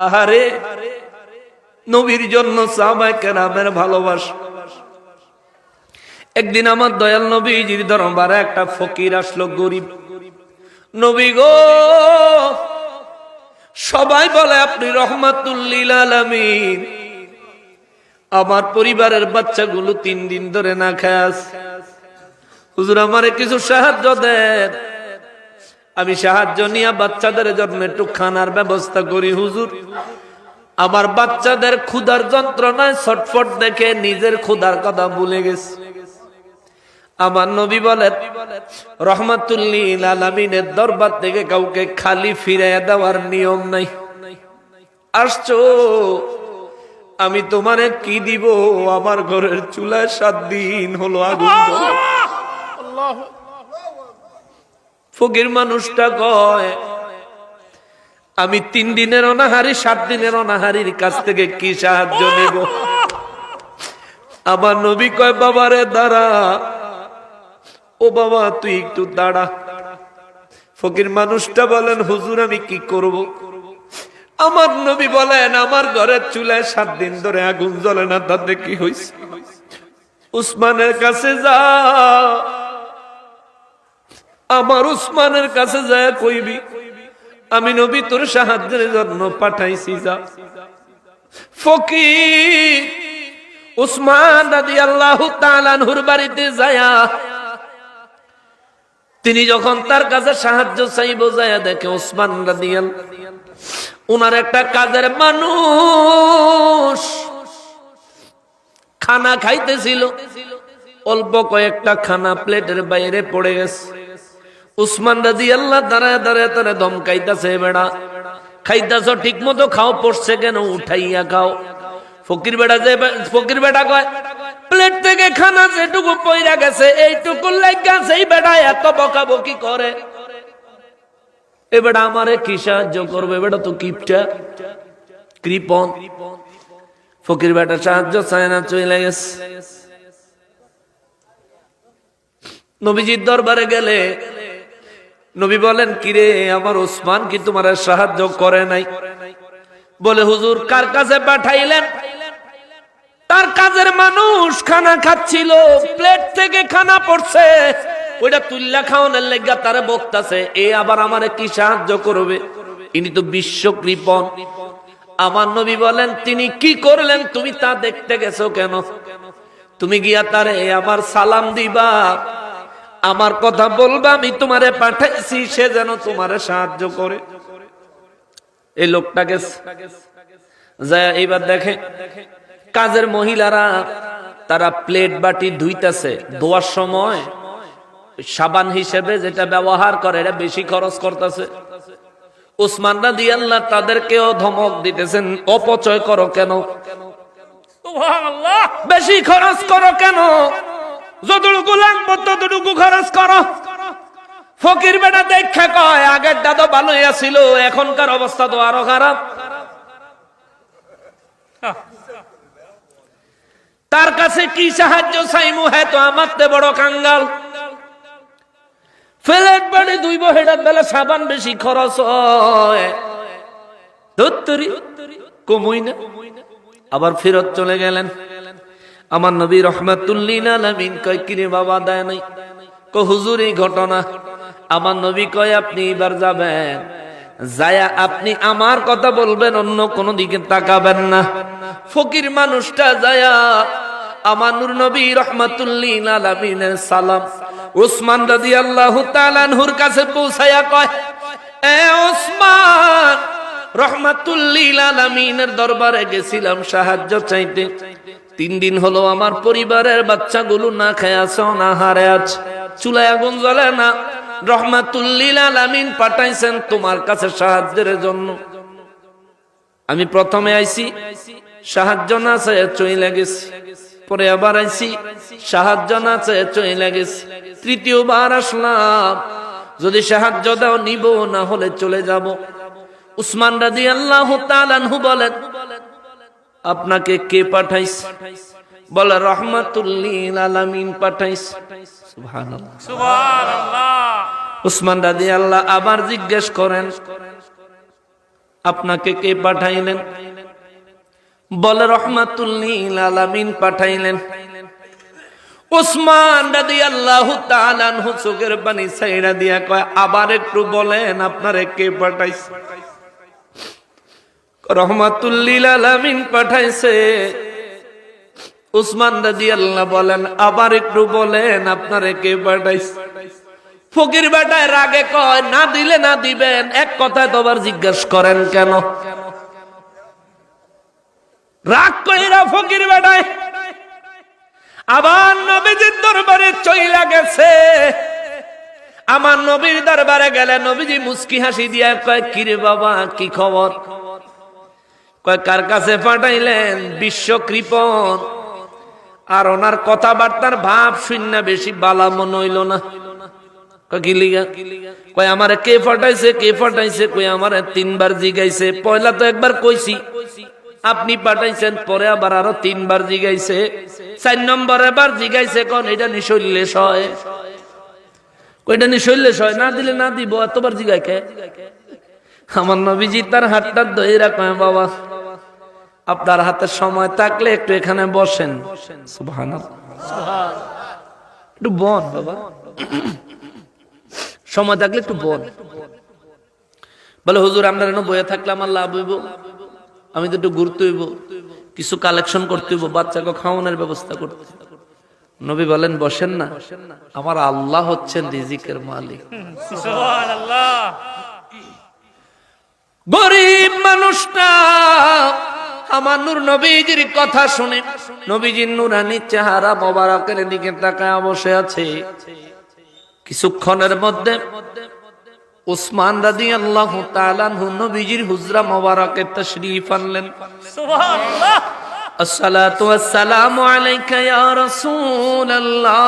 আহারে, নবীর জন্য সাহাবায়ে কেরামের ভালোবাসা। একদিন আমার দয়াল নবীজির দরবারে একটা ফকির আসলো, গরিব। নবী গো, সবাই বলে, আপনি রহমাতুল্লিল আলামিন। আমার পরিবারের বাচ্চাগুলো তিন দিন ধরে না আছে। হুজুর আমারে কিছু সাহায্য দেন। আমি সাহায্য নিয়ে বাচ্চাদের জন্য একটু খানার ব্যবস্থা করি, হুজুর। আমার বাচ্চাদের ক্ষুধার যন্ত্রণায় ছটফট দেখে নিজের ক্ষুধার কথা ভুলে গেছে। আমার নবী বলেন, রহমাতুল্লিল আলামিনের দরবার থেকে কাউকে খালি ফিরে দেওয়ার নিয়ম নাই। আসছো, আমি তোমারে কি দিব? আমার ঘরের চুলায় সাত দিন হলো আগুন। ফকির মানুষটা কয়, আমি তিন দিনের অনাহারি, সাত দিনের অনাহারির কাছ থেকে কি সাহায্য নেব? আমার নবী কয়, বাবারে দাঁড়া, ও বাবা, তুই একটু দাঁড়া। ফকির মানুষটা বলেন, হুজুর, আমি কি করব? আমার নবী বলেন, আমার ঘরের চুলায় সাত দিন ধরে আগুন জ্বলে না, তাতে কি হয়েছে উসমানের কাছে যা আমার উসমানের কাছে যায় কইবি, আমি নবী তোর সাহায্যের জন্য পাঠাইছি যা। ফকির উসমান রাদি আল্লাহ তালানহুর বাড়িতে যায়া, তিনি যখন তার কাছে সাহায্য চাইব যায় দেখে উসমান রাদিয়াল, উনার একটা কাজের মানুষ খানা খাইতেছিল, অল্প কয়েকটা খানা প্লেটের বাইরে পড়ে গেছে। উসমান রাজি আল্লাহ দাঁড়ায় দাঁড়ায় তারা দম খাইতেছে বেড়া, খাইতেছ ঠিক মতো খাও পড়ছে কেন? উঠাইয়া খাও। ফকির বেড়া যে ফকির বেটা কয়, প্লেট থেকে খানা যেটুকু পইরা গেছে, এইটুকু লাগা সেই বেড়া এত বকাবকি করে। এ বেটা আমারে কি সাহায্য করবে? বেটা তো কিপটা, কৃপন। ফকির বেটা সাহায্য চায় না চলে গেছে। নবীজির দরবারে গেলে নবী বলেন, কিরে, আমার ওসমান কি তোমার সাহায্য করে নাই? বলে, হুজুর, কার কাছে পাঠাইলেন? তার কাজের মানুষ খানা খাচ্ছিল, প্লেট থেকে খানা পড়ছে। ওইটা তুল্লা খাওয়ানোর লেগা তারা বকতাছে, এ আবার আমারে কি সাহায্য করবে? ইনি তো বিশ্ব কৃপন আমার নবী বলেন, তিনি কি করলেন? তুমি তা দেখতে গেছো কেন? তুমি গিয়া তারে আমার সালাম দিবা। আমার কথা বলবা, আমি তোমারে পাঠাইছি, সে যেন তোমারে সাহায্য করে। এই লোকটাকে যায় এইবার দেখে, কাজের মহিলারা, তারা প্লেট বাটি ধুইতেছে। ধোয়ার সময় সাবান হিসেবে যেটা ব্যবহার করে, এটা বেশি খরচ করতেছে। উসমান রাদি আল্লাহ তাদেরকেও ধমক দিতেছেন, অপচয় করো কেন? বেশি খরচ করো কেন? যতটুকু লাগবে, ততটুকু খরচ করো। ফকির বেটা দেখা কয়, আগের দাদা ভালোই আছিল এখনকার অবস্থা তো আরও খারাপ। তার কাছে কি সাহায্য চাইমু হ্যাঁ তো আমার তে বড় কাঙ্গাল। ফ্লেট বাড়ি দুই বহেটার বেলা সাবান বেশি খরচ হয়। কমুই না। আবার ফেরত চলে গেলেন। আমার নবী রহমাতুল্লিন কয় বাবা, দেয় নাই? ক হুজুর, এই ঘটনা। আমার নবী কয়, আপনি এবার যাবেন। যায়া আপনি আমার কথা বলবেন, অন্য কোন দিকে তাকাবেন না। ফকির মানুষটা যায়া আমার নূর নবী রহমাতুল্লিন আলামিনের সালাম। উসমান রাদিয়াল্লাহু তাআলা আনহুর কাছে পৌঁছায়া কয়, এ ওসমান, রহমাতুল্লিল আলামিনের দরবারে গেছিলাম সাহায্য চাইতে। তিন দিন হলো আমার পরিবারের বাচ্চাগুলো না খেয়ে আছে, অনাহারে আছে। চুলায় আগুন জ্বলে না। রহমাতুল্লিল আলামিন পাঠাইছেন তোমার কাছে সাহায্যের জন্য। আমি প্রথমে আইছি, সাহায্য না চেয়ে চইলে গেছি। পরে আবার আইছি, সাহায্য না চেয়ে চইলে গেছি। তৃতীয়বার আসলাম, যদি সাহায্য দাও নিব, না হলে চলে যাব। উসমান রাজি আল্লাহ তালানহু বলেন আপনাকে কে পাঠাইস বলে রহমাতুল্লিল আলামিন পাঠাইস সুবহানাল্লাহ। উসমান রাজি আল্লাহ আবার জিজ্ঞেস করেন আপনাকে কে পাঠাইলেন? বলে রহমাতুল্লিল আলামিন পাঠাইলেন। উসমান রাদি আল্লাহ চোখের পানি সাইরা দিয়া কয় আবার একটু বলেন আপনারে কে পাঠাইছে? রহমাতুল্লিল পাঠাইছে। উসমান রাদি আল্লাহ বলেন, আবার একটু বলেন, আপনারে কে পাঠাইছে? ফকির বেটায় রাগে কয়, না দিলে না দিবেন। এক কথায় তো আবার জিজ্ঞেস করেন কেন? রাগ কইরা ফকির বেটায় আবার নবীজির দরবারে চইলা গেছে। আমার নবীর দরবারে গেলে নবীজি মুস্কি হাসি দিয়া কয়, কিরে বাবা, কি খবর? কার কাছে পাঠাইলেন? বিশ্ব কৃপন আর ওনার কথাবার্তার ভাব শূন্য বেশি, বালা মন হইল না। আপনি পাঠাইছেন, পরে আবার আরও তিনবার জিগাইছে। চার নম্বর এবার জিগাইছে কোন, এটা নিশল্যে সয় কইটা নিশল্যে সয় না দিলে না দিব, এতবার জিগাই কে? আমার নবীজি তার হাতটা ধরে কয়, বাবা, আপনার হাতে সময় থাকলে একটু এখানে বসেন। একটু বন, বাবা। সময় থাকলে একটু বল বলে, হুজুর, আমরা যেন বয়ে থাকলে আমার লাভ হইব। আমি তো একটু ঘুরতে হইব। কিছু কালেকশন করতে হইব, বাচ্চাকে খাওয়ানোর ব্যবস্থা করতে নবী বলেন, বসেন না। আমার আল্লাহ হচ্ছেন রিজিকের মালিক। গরিব মানুষটা আমার নূর নবীজির কথা শুনে নবীজির নুরানি চেহারা মোবারকের দিকে তাকায় বসে আছে। কিছুক্ষণের মধ্যে উসমান রাদি আল্লাহ তালানহু নবীজির হুজরা মোবারকের তশরিফ আনলেন। আসসালাতু ওয়াসসালামু আলাইকা ইয়া রাসূলুল্লাহ।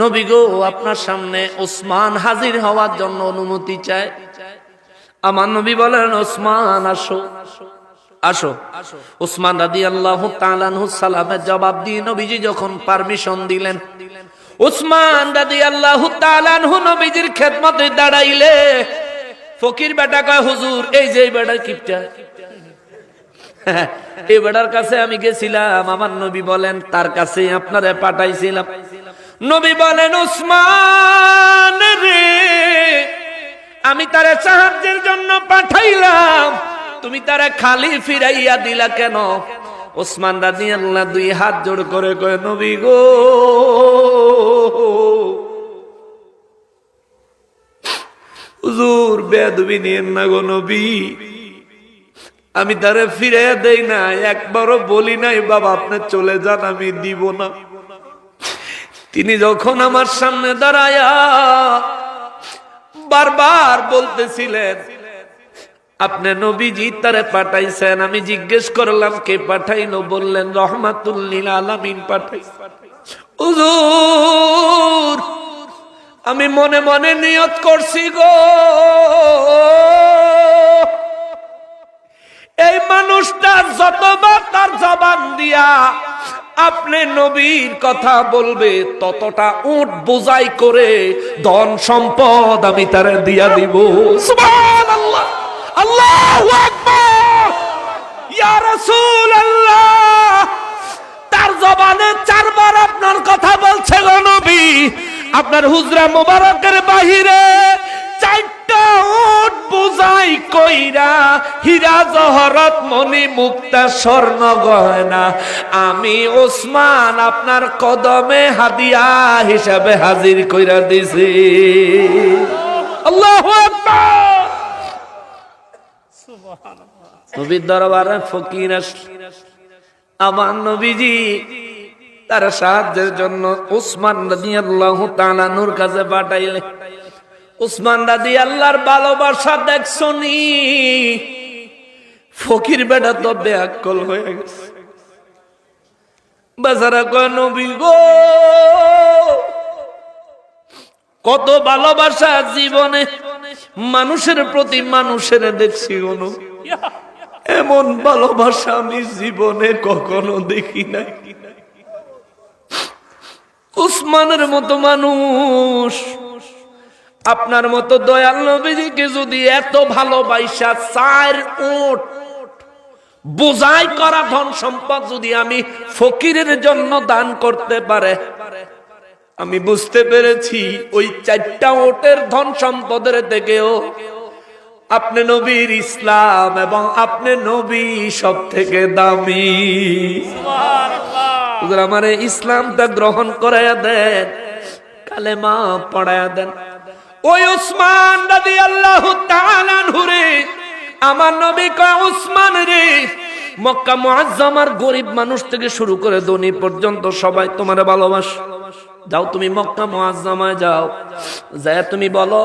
নবী গো আপনার সামনে ওসমান হাজির হওয়ার জন্য অনুমতি চায় আমার নবী বলেন, ওসমান, আসো। আসো। ওসমান রাদি আল্লাহ সালামের জবাব দিয়ে নবীজি যখন পারমিশন দিলেন উসমান দাদি আল্লাহ তালানহু নবীজির খেদমতে দাঁড়াইলে, ফকির বেটা কয়, হুজুর, এই যে বেটার কিপটা। এই বেটার কাছে আমি গেছিলাম, আমার নবী বলেন, তার কাছে আপনারে পাঠাইছিলাম। নবী বলেন উসমান রে আমি তারে সাহায্যের জন্য পাঠাইলাম। তুমি তারা খালি ফিরাইয়া দিলা কেন? ওসমান রাজি আল্লাহ দুই হাত জোড় করে কয়ে, নবী গো। হুজুর বেদবি নিয়েন না গো নবী। আমি তারে ফিরে দেই না, একবারও বলি নাই, বাবা, আপনি চলে যান, আমি দিব না। তিনি যখন আমার সামনে দাঁড়ায়া বারবার বলতেছিলেন, আপনি নবীজি তারে পাঠাইছেন। আমি জিজ্ঞেস করলাম, কে পাঠাইলো? বললেন রহমাতুল্লিল আলামিন পাঠাই আমি মনে মনে নিয়ত করছি গো। এই মানুষটা যতবার তার জবান দিয়া আপনি নবীর কথা বলবে, ততটা উট বোঝাই করে ধন সম্পদ আমি তারে দিয়া দিব। আল্লাহু আকবার। তার জবানে চারবার আপনার কথা বলছে নবী। আপনার হুজরা মোবারকের বাহিরে চারটা উট বুঝাই কইরা হীরা জহরত মণি মুক্তা স্বর্ণ গয়না। আমি ওসমান আপনার কদমে হাদিয়া হিসাবে হাজির কইরা দিছি। আল্লাহু নবীর দরবারে ফকির আমার নবীজি তার সাহায্যের জন্য তালানুর কাছে উসমান রাদি আল্লাহর ভালোবাসা দেখছনি? ফকির বেটা তো বেআকল হয়ে গেছে। বেচারা কয়, নবী গো, কত ভালোবাসা জীবনে, মানুষের প্রতি মানুষের দেখছি নবী। এমন ভালোবাসা আমি জীবনে কখনো দেখি নাই। উসমানের মতো মানুষ। আপনার মতো দয়াল নবীজিকে যদি এত ভালোবাসা চার উট বোঝাই করা ধন সম্পদ যদি আমি ফকিরের জন্য দান করতে পারে, আমি বুঝতে পেরেছি ওই চারটা ওটের ধন সম্পদের থেকেও আপনি নবীর ইসলাম এবং আপনি নবী সব থেকে দামি আমার ইসলামটা গ্রহণ করাইয়া দেন, কালেমা পড়াইয়া দেন। ওই উসমান রাদি আল্লাহ রে আমার নবী কয়, উসমান রে, মক্কা মুআজ্জামার গরিব মানুষ থেকে শুরু করে ধনী পর্যন্ত সবাই তোমার ভালোবাস। যাও তুমি মক্কা মুআজ্জামায় যাও। যায় তুমি বলো,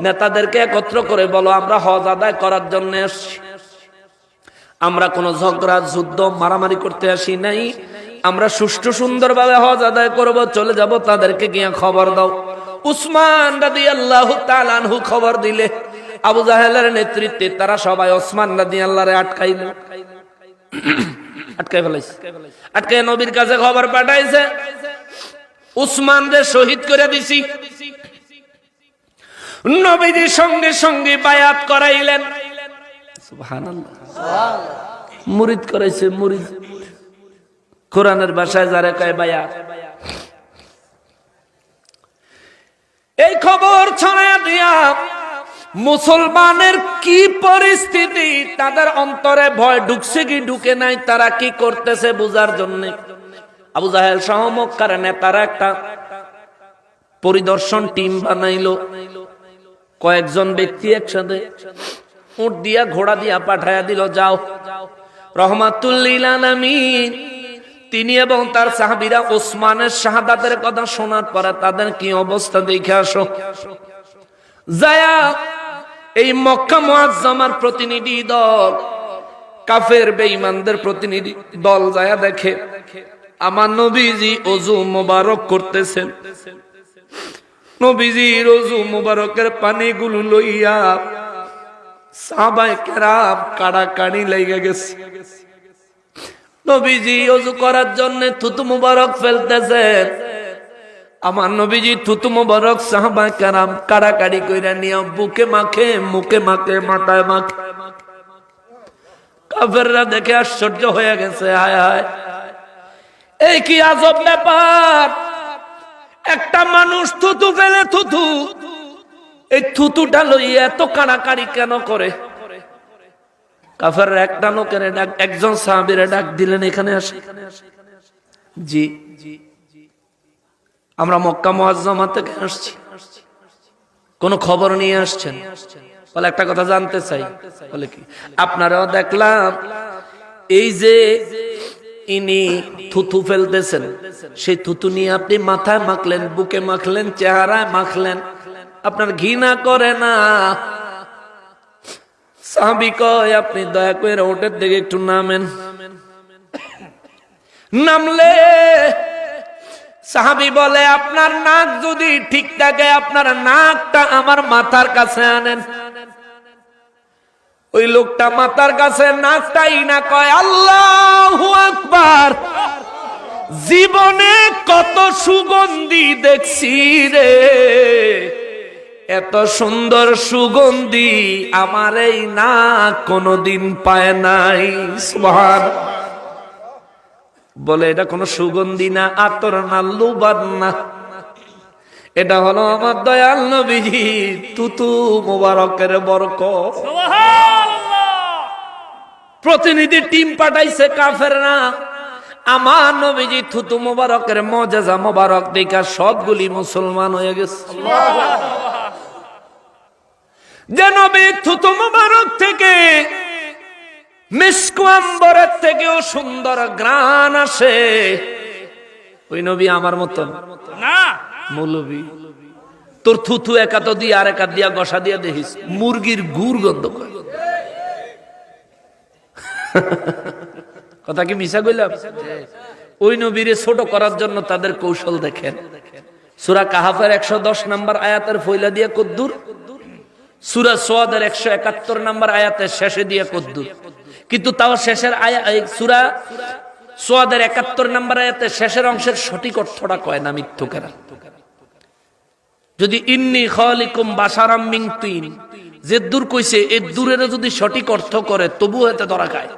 নেতাদেরকে একত্র করে বলো, আমরা হজ আদায় করার জন্য এসছি। আমরা কোনো ঝগড়া, যুদ্ধ, মারামারি করতে আসি নাই। আমরা সুষ্ঠু সুন্দরভাবে হজ আদায় করব, চলে যাব, তাদেরকে গিয়ে খবর দাও। উসমান রাদি আল্লাহ তালানহু খবর দিলে আবু জাহেলের নেতৃত্বে তারা সবাই ওসমান রাদি আল্লাহরে আটকাইল আটকাই ফেলাইছে। আটকাই নবীর কাছে খবর পাঠাইছে। উসমান রে শহীদ করে দিছি। নবীজির সঙ্গে সঙ্গে বায়াত করাইলেন। মুরিদ করাইছে মুরিদ। কোরআনের ভাষায় যারা কয় বায়াত? এই খবর ছড়াইয়া দিয়া মুসলমানের কি পরিস্থিতি? তাদের অন্তরে ভয় ঢুকছে কি ঢুকে নাই? তারা কি করতেছে বুঝার জন্য? আবু জাহেল মক্কার নেতারা একটা পরিদর্শন টিম বানাইলো। কয়েকজন ব্যক্তি একসাথে উঠ দিয়া, ঘোড়া দিয়া পাঠায়া দিল, যাও। রহমাতুল্লিল আলামিন। তিনি এবং তার সাহাবিরা ওসমানের শাহাদাতের কথা শোনার পরে তাদের কি অবস্থা দেখে আসো। এই মক্কা মুআজ্জামার প্রতিনিধি দল, কাফের বেঈমানদের প্রতিনিধি দল যায়া দেখে, আমার নবীজি অজু মোবারক করতেছেন। নবীজির অজু মোবারকের পানিগুলো লইয়া সাহাবায়ে কেরাম কাড়াকাড়ি লেগে গেছে। নবীজি অজু করার জন্য থুতু মুবারক ফেলতেছেন। আমার নবীজি থুতু মুবারক সাহাবা কারাম কাড়াকাড়ি কইরা নিয়ে বুকে মাখে, মুখে মাখে, মাথায় মাখে। কাফেররা দেখে আশ্চর্য হয়ে গেছে, হায় হায়। এই কি আজব ব্যাপার? একটা মানুষ থুতু ফেলে থুতু। এই থুতুটা লইয়া এত কাড়াকাড়ি কেন করে? কাফের একটা লোকের ডাক, একজন সাহাবীর ডাক দিলেন, এখানে আসে। জি, আমরা মক্কা মুআজ্জামা থেকে আসছি। কোন খবর নিয়ে আসছেন? বলে একটা কথা জানতে চাই। বলে কি, আপনারাও দেখলাম, এই যে ইনি থুতু ফেলতেছেন, সেই থুতু নিয়ে আপনি মাথায় মাখলেন, বুকে মাখলেন, চেহারায় মাখলেন, আপনার ঘৃণা করে না। সাহাবি কয়, আপনি দয়া করে ওটার দিকে একটু নামেন। নামলে সাহাবি বলে, আপনার নাক যদি ঠিক থাকে, আপনার নাকটা আমার মাথার কাছে আনেন। ওই লোকটা মাথার কাছে নাকটাই না কয়, আল্লাহ আকবার, জীবনে কত সুগন্ধি দেখছি রে। এত সুন্দর সুগন্ধি আমার এই না কোনদিন পায় নাই। সুবহান। বলে এটা কোনো সুগন্ধি না আতর না লুবান না। এটা হলো আমার দয়াল নবীজি তুতু মোবারকের বরক প্রতিনিধি টিম পাঠাইছে কাফের না আমার নবীজি থুতু মোবারকের মজাজা মোবারক দেখা সবগুলি মুসলমান হয়ে গেছে। যে নবী থুতু মোবারক থেকে মিসকুয়াম্বরের থেকেও সুন্দর গ্রান আসে। ওই নবী আমার মতন। না। মৌলবী তোর থুথু একা তো দিয়ে আর একা দিয়া গসা দিয়া দেখিস মুরগির গুড় গন্ধ করে। কথা কি মিশা কইলাম? ওই নবীরে ছোট করার জন্য তাদের কৌশল দেখেন। সুরা কাহাফের একশো দশ নম্বর আয়াতের ফইলা দিয়ে কদ্দুর। সুরা সোয়াদের একশো একাত্তর নম্বর আয়াতের শেষে দিয়ে কদ্দুর কিন্তু তাও শেষের আয়া সুরা সোয়াদের একাত্তর নম্বর আয়াতের শেষের অংশের সঠিক অর্থটা কয় না মিথ্যুকেরা? যদি ইন্নি খালিকুম বাসারাম মিং তিন। যে দূর কইছে, এ দূরের যদি সঠিক অর্থ করে তবু এতে ধরা খায়।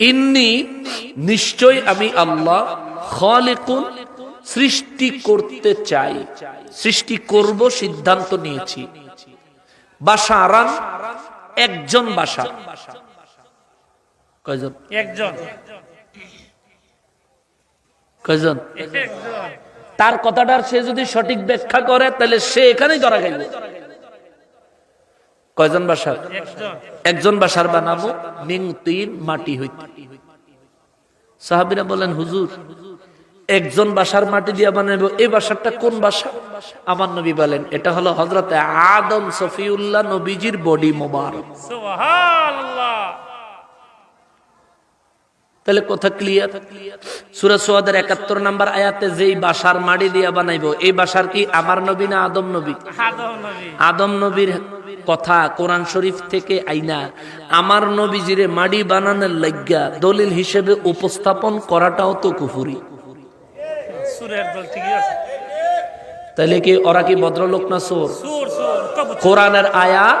ইন্নি নিশ্চয় আমি আল্লাহ খালিকুন সৃষ্টি করতে চাই। সৃষ্টি করব সিদ্ধান্ত নিয়েছি। বাসারান একজন বাসা। কয়জন? একজন। কয়জন? তার কথাটার সে যদি সঠিক ব্যাখ্যা করে তাহলে সে এখানেই ধরা খাইবে। কয়জন বাসার? একজন। বাসার বানাবো নিং তিন মাটি হইতে। সাহাবিরা বলেন হুজুর একজন বাসার মাটি দিয়া বানাবো এই বাসারটা কোন বাসা? আমার নবী বলেন এটা হলো হজরতে আদম সফিউল্লাহ নবীজির বডি মোবারক। তাহলে কথা ক্লিয়ার সুরা সোয়াদের একাত্তর নাম্বার আয়াতে যেই বাসার মাটি দিয়া বানাইবো এই বাসার কি আমার নবী না আদম নবী? আদম নবী। আদম নবীর কথা কোরআন শরীফ থেকে আইনা আমার নবীজিরে মাড়ি বানানোর লাগ্যা দলিল হিসেবে উপস্থাপন করাটাও তো কুফুরি। সুরের দল ঠিকই আছে। তাইলে কি ওরা কি ভদ্রলোক না সোর কোরআনের আয়াত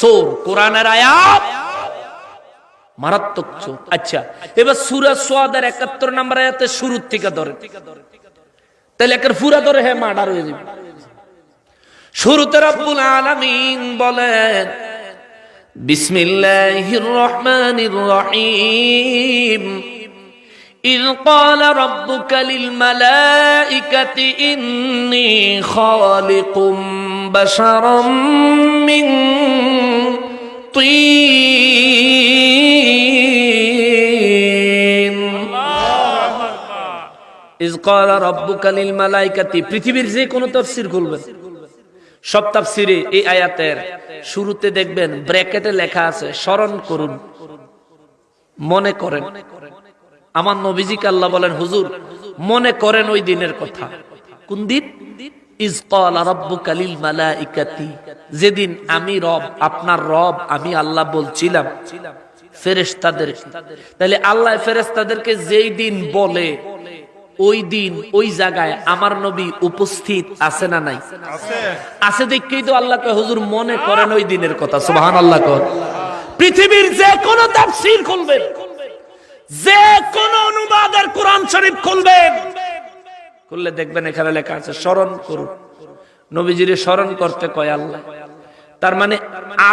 সোর কোরআনের আয়াত মারাত্মক চোর। আচ্ছা এবার সুরা সোয়াদের একাত্তর নাম্বার আয়াতে শুরুর থেকে ধরে। তাহলে একের ফুরা ধরে হ্যাঁ মার্ডার হয়ে যাবে। শুরুতে রব্বুল আলামিন বলেন বিসমিল্লাহির রহমানির রহিম। إذ قال ربك للملائكة إني خالق بشرا من طين ইজ ক্বালা রাব্বুকা লিল মালাইকাতি পৃথিবীর যে কোনো তাফসীর খুলবেন সব তাফসীরে এই আয়াতের শুরুতে দেখবেন ব্র্যাকেটে লেখা আছে স্মরণ করুন মনে করেন আমার নবীজিকে আল্লাহ বলেন হুজুর মনে করেন ওই দিনের কথা। কোন দিন? যেদিন আমি রব আপনার রব আমি আল্লাহ বলছিলাম ফেরেশতাদের তাহলে আল্লাহ ফেরেশতাদেরকে যেই দিন বলে ওই দিন ওই জায়গায় আমার নবী উপস্থিত আছে না নাই? আছে। দেখেই তো আল্লাহকে হুজুর মনে করেন ওই দিনের কথা। সুবহান আল্লাহ কর। পৃথিবীর যে কোনো তাফসীর খুলবেন। যে কোন অনুবাদের কোরআন শরীফ খুলবেন খুললে দেখবেন এখানে লেখা আছে স্মরণ করুন। নবীজিরে স্মরণ করতে কয় আল্লাহ। তার মানে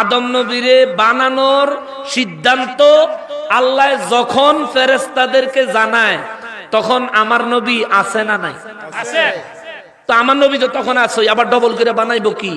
আদম নবীরে বানানোর সিদ্ধান্ত আল্লাহ যখন ফেরেস্তাদেরকে জানায় তখন আমার নবী আছে না নাই? আছে। তো আমার নবী তো তখন আছে আবার ডবল করে বানাইবো কি?